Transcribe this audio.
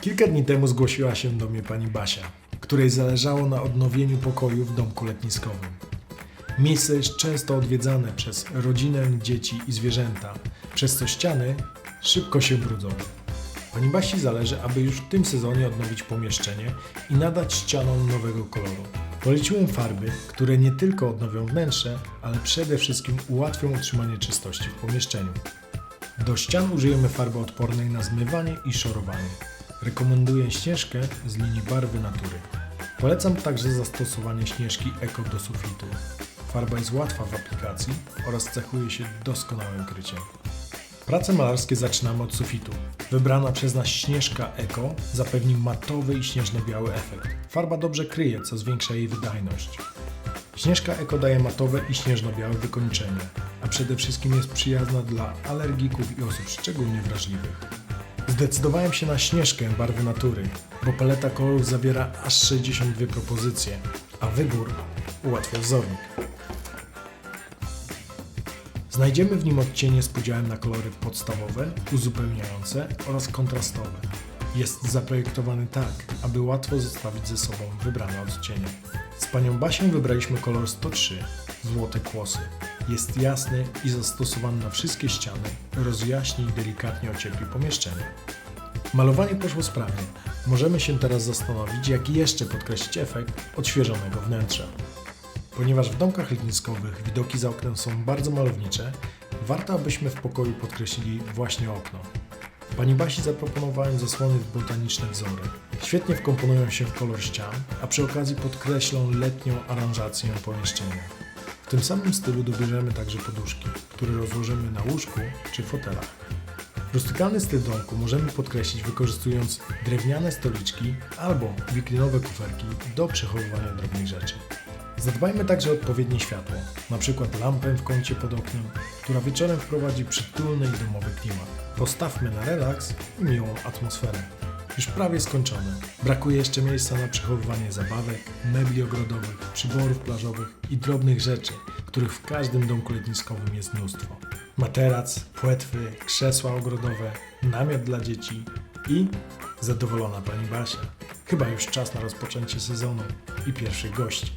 Kilka dni temu zgłosiła się do mnie pani Basia, której zależało na odnowieniu pokoju w domku letniskowym. Miejsce jest często odwiedzane przez rodzinę, dzieci i zwierzęta, przez co ściany szybko się brudzą. Pani Basi zależy, aby już w tym sezonie odnowić pomieszczenie i nadać ścianom nowego koloru. Poleciłem farby, które nie tylko odnowią wnętrze, ale przede wszystkim ułatwią utrzymanie czystości w pomieszczeniu. Do ścian użyjemy farby odpornej na zmywanie i szorowanie. Rekomenduję śnieżkę z linii barwy natury. Polecam także zastosowanie śnieżki Eko do sufitu. Farba jest łatwa w aplikacji oraz cechuje się doskonałym kryciem. Prace malarskie zaczynamy od sufitu. Wybrana przez nas śnieżka Eko zapewni matowy i śnieżno-biały efekt. Farba dobrze kryje, co zwiększa jej wydajność. Śnieżka Eko daje matowe i śnieżno-białe wykończenie, a przede wszystkim jest przyjazna dla alergików i osób szczególnie wrażliwych. Zdecydowałem się na śnieżkę barwy natury, bo paleta kolorów zawiera aż 62 propozycje, a wybór ułatwia wzornik. Znajdziemy w nim odcienie z podziałem na kolory podstawowe, uzupełniające oraz kontrastowe. Jest zaprojektowany tak, aby łatwo zestawić ze sobą wybrane odcienie. Z panią Basią wybraliśmy kolor 103 złote kłosy. Jest jasny i zastosowany na wszystkie ściany, rozjaśni i delikatnie ociepli pomieszczenie. Malowanie poszło sprawnie. Możemy się teraz zastanowić, jak jeszcze podkreślić efekt odświeżonego wnętrza. Ponieważ w domkach letniskowych widoki za oknem są bardzo malownicze, warto abyśmy w pokoju podkreślili właśnie okno. Pani Basi zaproponowałem zasłony w botaniczne wzory. Świetnie wkomponują się w kolor ścian, a przy okazji podkreślą letnią aranżację pomieszczenia. W tym samym stylu dobierzemy także poduszki, które rozłożymy na łóżku czy fotelach. Rustykalny styl domku możemy podkreślić wykorzystując drewniane stoliczki albo wiklinowe kuferki do przechowywania drobnych rzeczy. Zadbajmy także o odpowiednie światło, przykład lampę w kącie pod oknem, która wieczorem wprowadzi przytulny i domowy klimat. Postawmy na relaks i miłą atmosferę. Już prawie skończone. Brakuje jeszcze miejsca na przechowywanie zabawek, mebli ogrodowych, przyborów plażowych i drobnych rzeczy, których w każdym domku letniskowym jest mnóstwo. Materac, płetwy, krzesła ogrodowe, namiot dla dzieci i zadowolona pani Basia. Chyba już czas na rozpoczęcie sezonu i pierwszych gości.